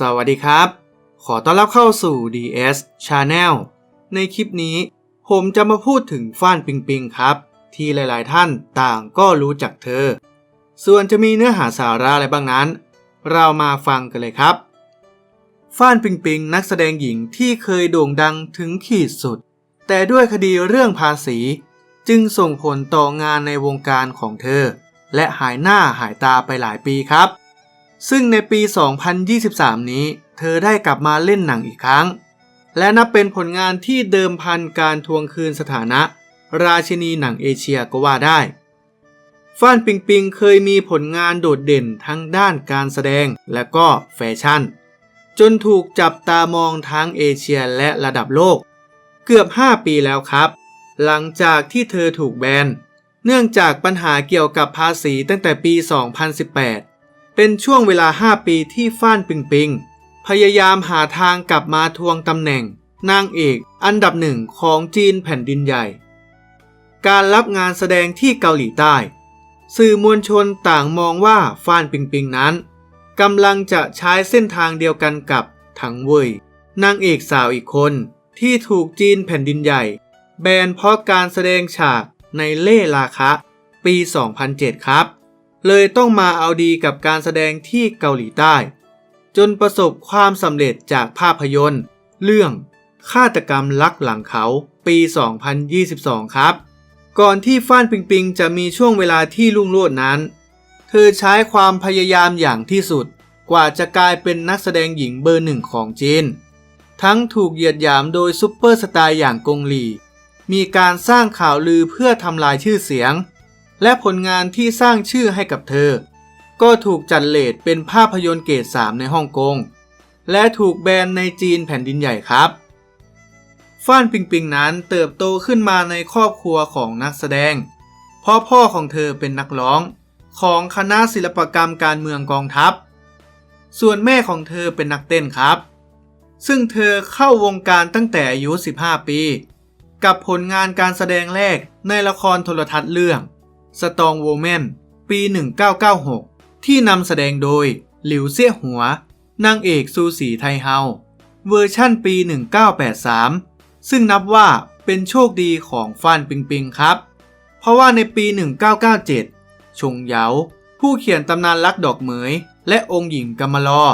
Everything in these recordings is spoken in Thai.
สวัสดีครับ ขอต้อนรับเข้าสู่ DS Channel ในคลิปนี้ ผมจะมาพูดถึงฟ้านปิงปิงครับ ที่หลายๆท่านต่างก็รู้จักเธอ ส่วนจะมีเนื้อหาสาระอะไรบ้างนั้น เรามาฟังกันเลยครับ ฟ้านปิงปิงนักแสดงหญิงที่เคยโด่งดังถึงขีดสุด แต่ด้วยคดีเรื่องภาษี จึงส่งผลต่องานในวงการของเธอ และหายหน้าหายตาไปหลายปีครับ ซึ่งในปี 2023 นี้ เธอได้กลับมาเล่นหนังอีกครั้ง และนับเป็นผลงานที่เดิมพันการทวงคืนสถานะ ราชินีหนังเอเชียก็ว่าได้ ฟ้านปิงปิงเคยมีผลงานโดดเด่นทั้งด้านการแสดงและก็แฟชั่น จนถูกจับตามองทั้งเอเชียและระดับโลก เกือบ 5 ปีแล้วครับ หลังจากที่เธอถูกแบนเนื่องจากปัญหาเกี่ยวกับภาษีตั้งแต่ปี 2018 เป็นช่วงเวลา 5 ปีที่ฟ้านปิงปิง พยายามหาทางกลับมาทวงตำแหน่ง นางเอกอันดับหนึ่งของจีนแผ่นดินใหญ่ การรับงานแสดงที่เกาหลีใต้ สื่อมวลชนต่างมองว่าฟ้านปิงปิงนั้นกำลังจะใช้เส้นทางเดียวกันกับถังเว่ยนางเอกสาวอีกคนที่ถูกจีนแผ่นดินใหญ่ แบนเพราะการแสดงฉากในเล่ราคะ ปี 2007 ครับ เลยต้องมาเอาดีกับการแสดงที่เกาหลีใต้ จนประสบความสำเร็จจากภาพยนตร์ เรื่องฆาตกรรมลักหลังเขาปี 2022 ครับ ก่อนที่ฟ้านปิงปิงจะมีช่วงเวลาที่รุ่งโรจน์นั้น เธอใช้ความพยายามอย่างที่สุด กว่าจะกลายเป็นนักแสดงหญิงเบอร์หนึ่งของจีน ทั้งถูกเหยียดหยามโดยซุปเปอร์สตาร์อย่างกงหลี มีการสร้างข่าวลือเพื่อทำลายชื่อเสียง และผลงานที่สร้างชื่อให้กับเธอ ก็ถูกจัดเลทเป็นภาพยนตร์เกรด3ในฮ่องกง และถูกแบนในจีนแผ่นดินใหญ่ครับฟ้านปิงปิงนั้นเติบโตขึ้นมาในครอบครัวของนักแสดง เพราะพ่อของเธอเป็นนักร้อง ของคณะศิลปกรรมการเมืองกองทัพ ส่วนแม่ของเธอเป็นนักเต้นครับ ซึ่งเธอเข้าวงการตั้งแต่อายุ 15 ปี กับผลงานการแสดงแรกในละครโทรทัศน์เรื่อง Strong Woman ปี 1996 ที่นำแสดงโดย หลิวเซี่ยหัว นางเอกซูสีไทเฮา เวอร์ชั่นปี 1983 ซึ่งนับว่าเป็นโชคดีของฟานปิงปิงครับ เพราะว่าในปี 1997 ชงเหยา ผู้เขียนตำนานรักดอกเหมย และองค์หญิงกำมะลอ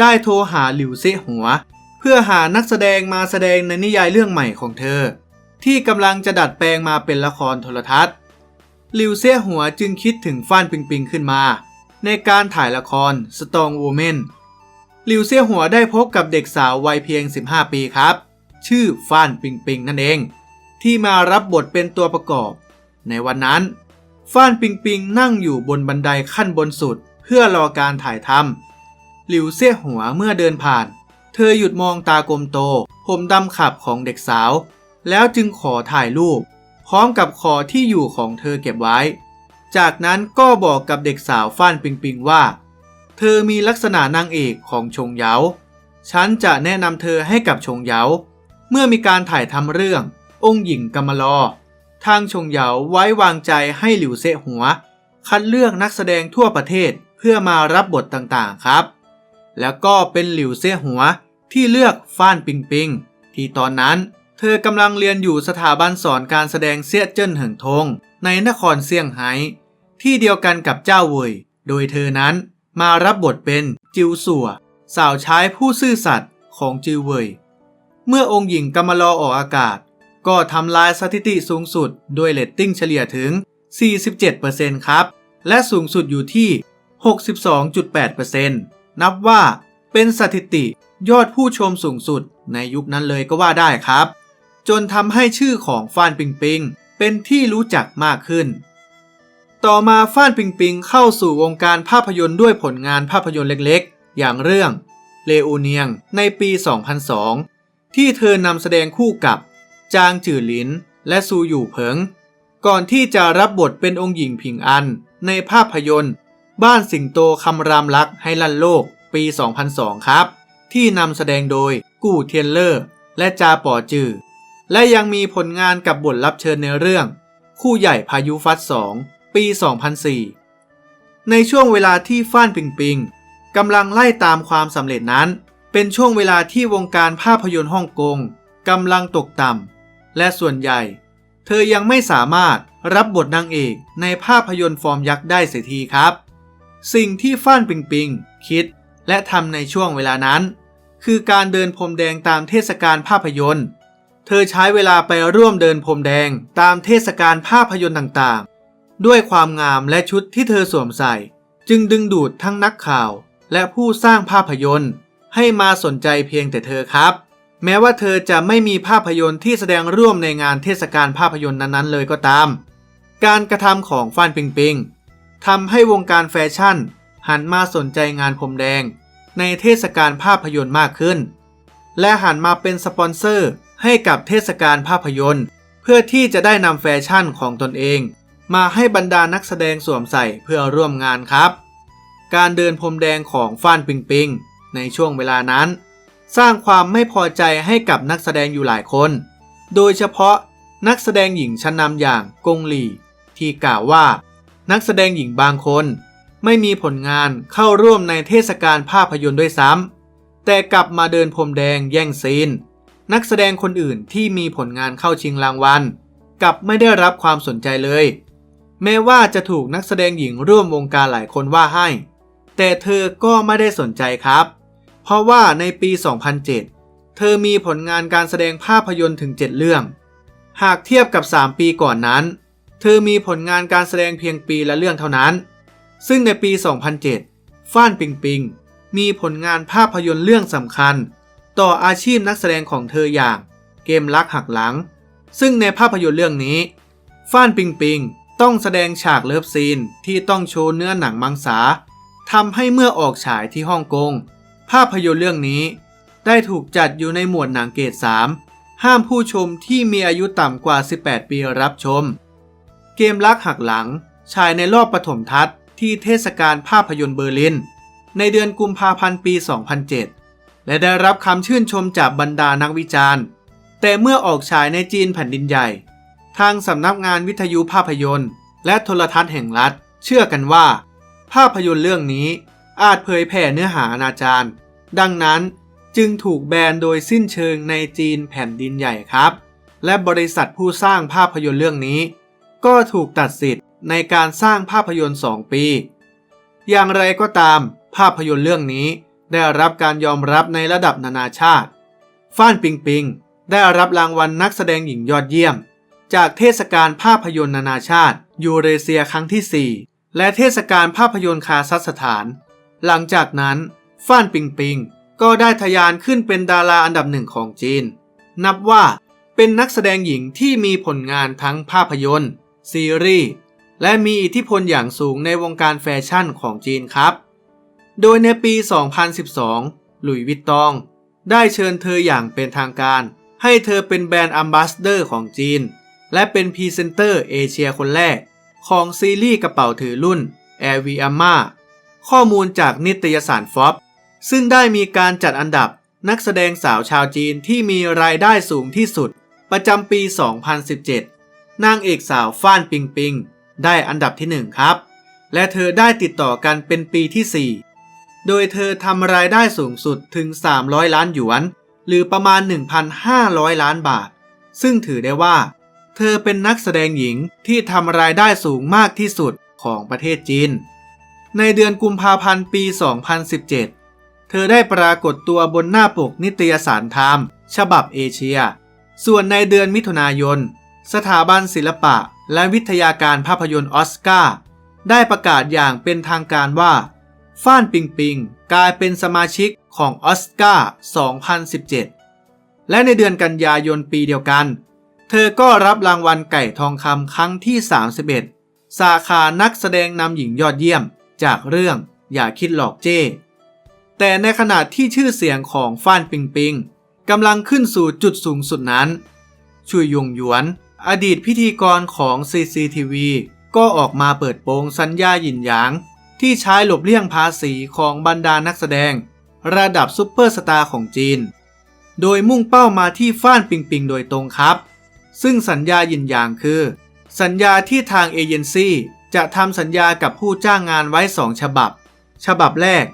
ได้โทรหาหลิวเซี่ยหัว เพื่อหานักแสดงมาแสดงในนิยายเรื่องใหม่ของเธอ ที่กำลังจะดัดแปลงมาเป็นละครโทรทัศน์ ลิวเซี่ยหัวจึงคิดถึงฟ้านปิงปิงขึ้นมา ในการถ่ายละคร Strong Woman หลิวเซี่ยหัวได้พบกับเด็กสาววัยเพียง 15 ปีครับ ชื่อฟ้านปิงปิงนั่นเอง ที่มารับบทเป็นตัวประกอบ ในวันนั้นฟ้านปิงปิงนั่งอยู่บนบันไดขั้นบนสุด เพื่อรอการถ่ายทำหลิวเซี่ยหัวเมื่อเดินผ่าน เธอหยุดมองตากลมโต ผมดำขับของเด็กสาว แล้วจึงขอถ่ายรูป พร้อมกับขอที่อยู่ของเธอเก็บไว้ จากนั้นก็บอกกับเด็กสาวฟ้านปิงปิงว่า เธอมีลักษณะนางเอกของชงเยา ฉันจะแนะนำเธอให้กับชงเยา เมื่อมีการถ่ายทำเรื่อง องค์หญิงกำมะลอ ทางชงเยาไว้วางใจให้หลิวเซหัว คัดเลือกนักแสดงทั่วประเทศเพื่อมารับบทต่างๆครับ แล้วก็เป็นหลิวเซหัวที่เลือกฟ้านปิงปิงที่ตอนนั้น เธอกำลังเรียนอยู่สถาบันสอนการแสดงเซี่ยเจิ้นเหิงทง ในนครเซี่ยงไฮ้ที่เดียวกันกับเจ้าเว่ยโดยเธอนั้นมารับบทเป็นจิวสัวสาวใช้ผู้ซื่อสัตย์ของจิวเว่ยเมื่อองค์หญิงกำมะลอออกอากาศ ก็ทำลายสถิติสูงสุดด้วยเรตติ้งเฉลี่ยถึง 47%ครับ และสูงสุดอยู่ที่ 62.8%นับว่าเป็นสถิติยอดผู้ชมสูงสุดในยุคนั้นเลยก็ว่าได้ครับ จนทำให้ชื่อของฟานปิงปิงเป็นที่รู้จักมากขึ้น ต่อมาฟ้านปิงปิงเข้าสู่วงการภาพยนตร์ด้วยผลงานภาพยนตร์เล็กๆ อย่างเรื่องเลอูเนียงในปี 2002 ที่เธอนำแสดงคู่กับ จางจื่อหลิน และซูอยู่เผิง ก่อนที่จะรับบทเป็นองค์หญิงผิงอัน ในภาพยนตร์ บ้านสิงโตคำรามรักให้ลั่นโลกปี 2002 ครับ ที่นำแสดงโดยกู่เทียนเลอร์ และจาป๋อจือ และยังมีผลงานกับบทรับเชิญในเรื่อง คู่ใหญ่พายุฟัด 2 ปี 2004 ในช่วงเวลาที่ฟ้านปิงปิงกำลังไล่ตามความสำเร็จนั้น เป็นช่วงเวลาที่วงการภาพยนตร์ฮ่องกงกำลังตกต่ำและส่วนใหญ่ เธอยังไม่สามารถรับบทนางเอกในภาพยนตร์ฟอร์มยักษ์ได้เสียทีครับ สิ่งที่ฟ้านปิงปิงคิดและทำในช่วงเวลานั้น คือการเดินพรมแดงตามเทศกาลภาพยนตร์ เธอใช้เวลาไปร่วมเดินพรมแดงตามเทศกาลภาพยนตร์ต่างๆ ด้วยความงามและชุดที่เธอสวมใส่ จึงดึงดูดทั้งนักข่าว และผู้สร้างภาพยนตร์ ให้มาสนใจเพียงแต่เธอครับ แม้ว่าเธอจะไม่มีภาพยนตร์ที่แสดงร่วมในงานเทศกาลภาพยนตร์นั้นๆ เลยก็ตาม การกระทำของฟานปิงปิงทำให้วงการแฟชั่น หันมาสนใจงานพรมแดง ในเทศกาลภาพยนตร์มากขึ้น และหันมาเป็นสปอนเซอร์ ให้กับเทศกาลภาพยนตร์ เพื่อที่จะได้นำแฟชั่นของตนเอง มาให้บรรดานักแสดงสวมใส่เพื่อร่วมงานครับ การเดินพรมแดงของฟานปิงปิงในช่วงเวลานั้น สร้างความไม่พอใจให้กับนักแสดงอยู่หลายคน โดยเฉพาะนักแสดงหญิงชั้นนำอย่างกงหลี่ ที่กล่าวว่า นักแสดงหญิงบางคน ไม่มีผลงานเข้าร่วมในเทศกาลภาพยนตร์ด้วยซ้ำแต่กลับมาเดินพรมแดงแย่งซีน นักแสดงคนอื่นที่มีผลงานเข้าชิงรางวัลกับไม่ได้รับความสนใจเลย แม้ว่าจะถูกนักแสดงหญิงร่วมวงการหลายคนว่าให้ แต่เธอก็ไม่ได้สนใจครับ เพราะว่าในปี 2007 เธอมีผลงานการแสดงภาพยนตร์ถึง 7 เรื่อง หากเทียบกับ 3 ปีก่อนนั้น เธอมีผลงานการแสดงเพียงปีละเรื่องเท่านั้น ซึ่งในปี 2007 ฟ้านปิงปิง มีผลงานภาพยนตร์เรื่องสำคัญ ต่ออาชีพนักแสดงของเธออย่างเกมรักหักหลัง ซึ่งในภาพยนตร์เรื่องนี้ฟ้านปิงปิงต้องแสดงฉากเลิฟซีนที่ต้องโชว์เนื้อหนังมังสาทำให้เมื่อออกฉายที่ฮ่องกง ภาพยนตร์เรื่องนี้ ได้ถูกจัดอยู่ในหมวดหนังเกรด3ห้ามผู้ชมที่มีอายุต่ำกว่า 18 ปีรับชม เกมรักหักหลังฉายในรอบปฐมทัศน์ที่เทศกาลภาพยนตร์เบอร์ลิน ในเดือนกุมภาพันธ์ปี 2007 และได้รับคำชื่นชมจากบรรดานักวิจารณ์ แต่เมื่อออกฉายในจีนแผ่นดินใหญ่ ทางสำนักงานวิทยุภาพยนตร์ และโทรทัศน์แห่งรัฐ เชื่อกันว่า ภาพยนตร์เรื่องนี้อาจเผยแผ่เนื้อหาอนาจารดังนั้นจึงถูกแบนโดยสิ้นเชิงในจีนแผ่นดินใหญ่ครับ และบริษัทผู้สร้างภาพยนตร์เรื่องนี้ ก็ถูกตัดสิทธิ์ในการสร้างภาพยนตร์ 2 ปี อย่างไรก็ตาม ภาพยนตร์เรื่องนี้ ได้รับการยอมรับในระดับนานาชาติ ฟ้านปิงปิง ได้รับรางวัลนักแสดงหญิงยอดเยี่ยม จากเทศกาลภาพยนตร์นานาชาติยูเรเซียครั้งที่ 4 และเทศกาลภาพยนตร์คาซัคสถาน หลังจากนั้นฟ้านปิงปิงก็ได้ทะยานขึ้นเป็นดาราอันดับหนึ่งของจีน นับว่าเป็นนักแสดงหญิงที่มีผลงานทั้งภาพยนตร์ ซีรีส์และมีอิทธิพลอย่างสูงในวงการแฟชั่นของจีนครับ โดยในปี 2012 หลุยวิตตอง ได้เชิญเธออย่างเป็นทางการ ให้เธอเป็นแบรนด์อัมบาสเดอร์ของจีน และเป็นพรีเซนเตอร์เอเชียคนแรก ของซีรีส์กระเป๋าถือรุ่น Air v a m a ข้อมูลจากนิตยสารฟอบซึ่งได้มีการจัดอันดับนักแสดงสาวชาวจีนที่มีรายได้สูงที่สุด ประจำปี 2017 นางเอกสาวฟ้านปิงปิง ได้อันดับที่ 1 ครับ และเธอได้ติดต่อกันเป็นปีที่4 โดยเธอทำรายได้สูงสุดถึง 300 ล้านหยวน หรือประมาณ 1,500 ล้านบาท ซึ่งถือได้ว่า เธอเป็นนักแสดงหญิงที่ทำรายได้สูงมากที่สุดของประเทศจีน ในเดือนกุมภาพันธ์ปี 2017 เธอได้ปรากฏตัวบนหน้าปกนิตยสารไทม์ฉบับเอเชีย ส่วนในเดือนมิถุนายน สถาบันศิลปะและวิทยาการภาพยนตร์ออสการ์ได้ประกาศอย่างเป็นทางการว่า ฟ้านปิงปิงกลายเป็นสมาชิกของออสการ์ 2017 และในเดือนกันยายนปีเดียวกัน เธอก็รับรางวัลไก่ทองคำครั้งที่ 31 สาขานักแสดงนำหญิงยอดเยี่ยมจากเรื่องอย่าคิดหลอกเจ้ แต่ในขณะที่ชื่อเสียงของฟ้านปิงปิงกำลังขึ้นสู่จุดสูงสุดนั้น ชุยยงหยวน อดีตพิธีกรของ CCTV ก็ออกมาเปิดโปงสัญญาหยินหยาง ที่ใช้หลบเลี่ยงภาษีของบรรดานักแสดง ระดับซุปเปอร์สตาร์ของจีน โดยมุ่งเป้ามาที่ฟ้านปิงปิงโดยตรงครับ ซึ่งสัญญาหยินหยางคือ สัญญาที่ทางเอเจนซี่จะทำสัญญากับผู้จ้างงานไว้สองฉบับ ฉบับแรก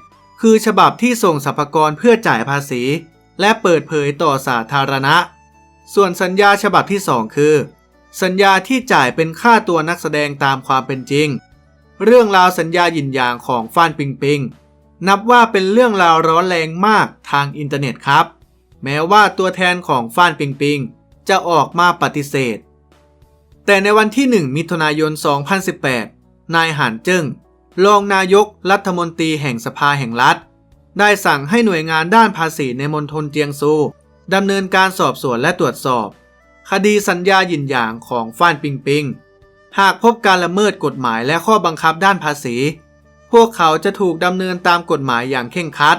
คือฉบับที่ส่งสรรพกรเพื่อจ่ายภาษี และเปิดเผยต่อสาธารณะ ส่วนสัญญาฉบับที่ 2 คือ สัญญาที่จ่ายเป็นค่าตัวนักแสดงตามความเป็นจริง เรื่องราวสัญญาหยินหยางของฟ้านปิงปิงนับว่าเป็นเรื่องราวร้อนแรงมากทางอินเทอร์เน็ตครับ แม้ว่าตัวแทนของฟ้านปิงปิงจะออกมาปฏิเสธ แต่ในวันที่ 1 มิถุนายน 2018 นายหานเจิ้งรองนายกรัฐมนตรีแห่งสภาแห่งรัฐ ได้สั่งให้หน่วยงานด้านภาษีในมณฑลเจียงซูดำเนินการสอบสวนและตรวจสอบ คดีสัญญาหยินหยางของฟ้านปิงปิง หากพบการละเมิดกฎหมายและข้อบังคับด้านภาษี พวกเขาจะถูกดำเนินตามกฎหมายอย่างเข่งครัด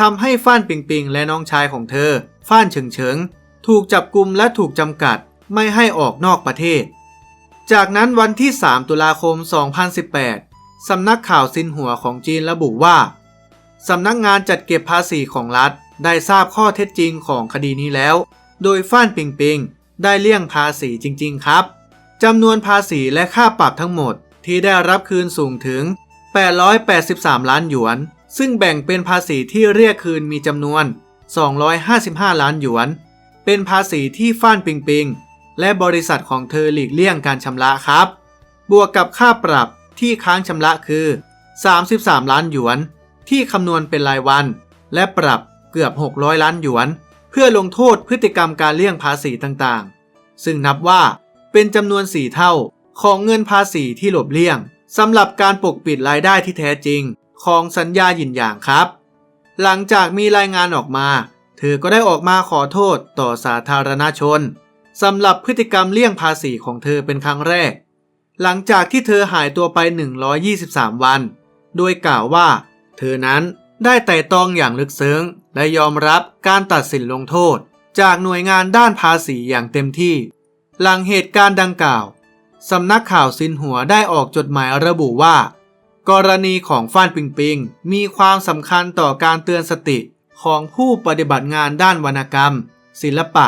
ทำให้ฟ้านปิงปิงและน้องชายของเธอ ฟ้านเฉิงเฉิง ถูกจับกลุมและถูกจำกัดไม่ให้ออกนอกประเทศ จากนั้นวันที่ 3 ตุลาคม 2018 สำนักข่าวซินหัวของจีนระบุว่า สำนักงานจัดเก็บภาษีของรัฐได้ทราบข้อเท็จจริงของคดีนี้แล้ว โดยฟ้านปิงปิงได้เลี่ยงภาษีจริง ๆ ครับ จำนวนภาษีและค่าปรับทั้งหมดที่ได้รับคืนสูงถึง 883 ล้านหยวน ซึ่งแบ่งเป็นภาษีที่เรียกคืนมีจำนวน 255 ล้านหยวน เป็นภาษีที่ฟ้านปิงปิง และบริษัทของเธอหลีกเลี่ยงการชำระครับ บวกกับค่าปรับที่ค้างชำระคือ 33 ล้านหยวน ที่คำนวณเป็นรายวัน และปรับเกือบ 600 ล้านหยวน เพื่อลงโทษพฤติกรรมการเลี่ยงภาษีต่างๆ ซึ่งนับว่า เป็นจำนวน 4 เท่า ของเงินภาษีที่หลบเลี่ยงสำหรับการปกปิดรายได้ที่แท้จริง ของสัญญาหยินหยางครับ หลังจากมีรายงานออกมา เธอก็ได้ออกมาขอโทษต่อสาธารณชนสำหรับพฤติกรรมเลี่ยงภาษีของเธอเป็นครั้งแรก หลังจากที่เธอหายตัวไป 123 วัน โดยกล่าวว่า เธอนั้นได้ไต่ตองอย่างลึกซึ้ง และยอมรับการตัดสินลงโทษ จากหน่วยงานด้านภาษีอย่างเต็มที่ หลังเหตุการณ์ดังกล่าว สำนักข่าวซินหัวได้ออกจดหมายระบุว่า กรณีของฟ้านปิงปิง มีความสำคัญต่อการเตือนสติของผู้ปฏิบัติงานด้านวรรณกรรม ศิลปะ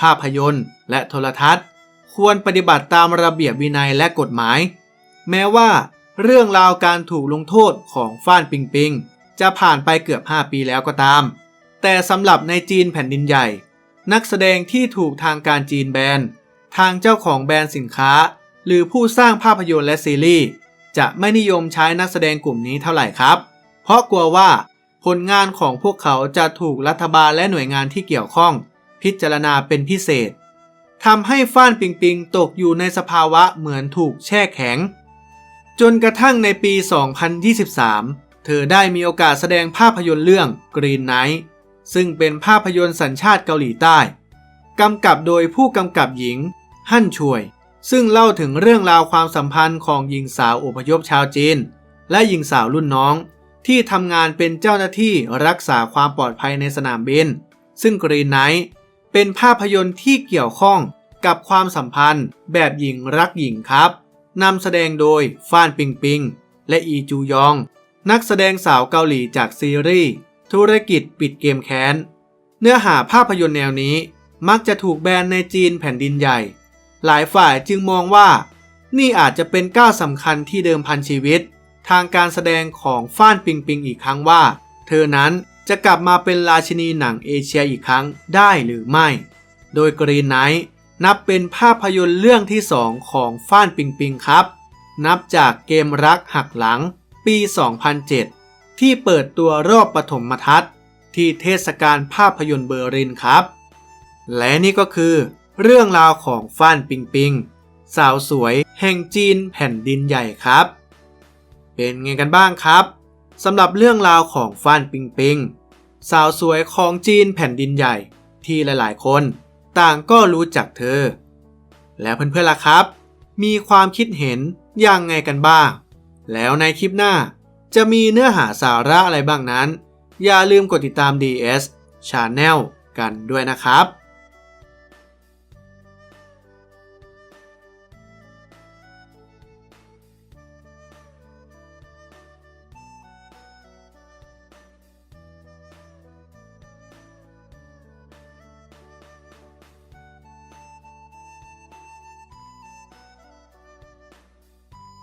ภาพยนตร์ และโทรทัศน์ ควรปฏิบัติตามระเบียบวินัยและกฎหมาย แม้ว่า เรื่องราวการถูกลงโทษของฟ้านปิงปิง จะผ่านไปเกือบ 5 ปีแล้วก็ตาม แต่สำหรับในจีนแผ่นดินใหญ่ นักแสดงที่ถูกทางการจีนแบน ทางเจ้าของแบรนด์สินค้า หรือผู้สร้างภาพยนตร์และซีรีส์จะไม่นิยมใช้นักแสดงกลุ่มนี้เท่าไหร่ครับ เพราะกลัวว่าผลงานของพวกเขาจะถูกรัฐบาลและหน่วยงานที่เกี่ยวข้อง พิจารณาเป็นพิเศษทำให้ฟ้านปิงปิงตกอยู่ในสภาวะเหมือนถูกแช่แข็ง จนกระทั่งในปี 2023 เธอได้มีโอกาสแสดงภาพยนตร์เรื่อง Green Knight ซึ่งเป็นภาพยนตร์สัญชาติเกาหลีใต้ กำกับโดยผู้กำกับหญิง ฮั่นช่วย ซึ่งเล่าถึงเรื่องราวความสัมพันธ์ของหญิงสาวอพยพชาวจีน และหญิงสาวรุ่นน้อง ที่ทำงานเป็นเจ้าหน้าที่รักษาความปลอดภัยในสนามบิน ซึ่งกรีนไนท์เป็นภาพยนตร์ที่เกี่ยวข้องกับความสัมพันธ์แบบหญิงรักหญิงครับนำแสดงโดยฟานปิงปิง และอีจูยอง นักแสดงสาวเกาหลีจากซีรีส์ธุรกิจปิดเกมแค้น เนื้อหาภาพยนตร์แนวนี้มักจะถูกแบนในจีนแผ่นดินใหญ่ หลายฝ่ายจึงมองว่า นี่อาจจะเป็นก้าวสำคัญที่เดิมพันชีวิต ทางการแสดงของฟ้านปิงปิงอีกครั้งว่า เธอนั้นจะกลับมาเป็นราชินีหนังเอเชียอีกครั้งได้หรือไม่ โดยกรีนไนท์นับเป็นภาพยนตร์เรื่องที่สองของฟ้านปิงปิงครับ นับจากเกมรักหักหลังปี 2007 ที่เปิดตัวรอบปฐมทัศน์ที่เทศกาลภาพยนตร์เบอร์ลินครับ และนี่ก็คือ เรื่องราวของฟ้านปิงปิง สาวสวยแห่งจีนแผ่นดินใหญ่ครับ เป็นไงกันบ้างครับสำหรับเรื่องราวของฟ้านปิงปิง สาวสวยของจีนแผ่นดินใหญ่ที่หลายๆ คน ต่างก็รู้จักเธอ แล้วเพื่อนๆล่ะครับ มีความคิดเห็นยังไงกันบ้าง แล้วในคลิปหน้าจะมีเนื้อหาสาระอะไรบ้างนั้น อย่าลืมกดติดตาม DS Channel กันด้วยนะครับ